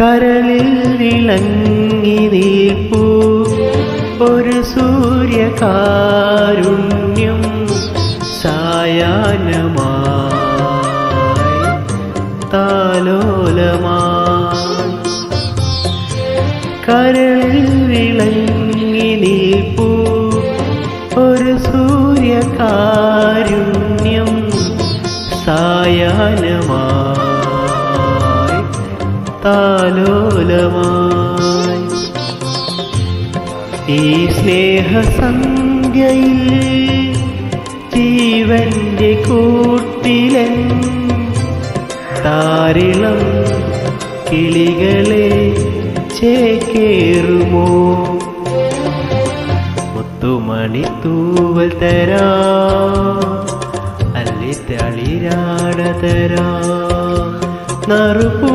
കരളിൽ വിളങ്ങി നിൽപ്പൂ. ഒരു സൂര്യകാരുണ്യം സായാഹ്നമായി താലോലമായി. കരളിൽ വിളങ്ങി നിൽപ്പൂ. ഒരു സൂര്യകാരുണ്യം സായാഹ്നമായി. താലോലമായി. ഈ സ്നേഹസംഖ്യയിൽ ജീവന്റെ കൂട്ടിലൻ താരിളം കിളികളെ ചേക്കേറുമോ? മുത്തുമണി തൂവൽ തരാ അല്ലി തളിരാട തരാ നറുപൂ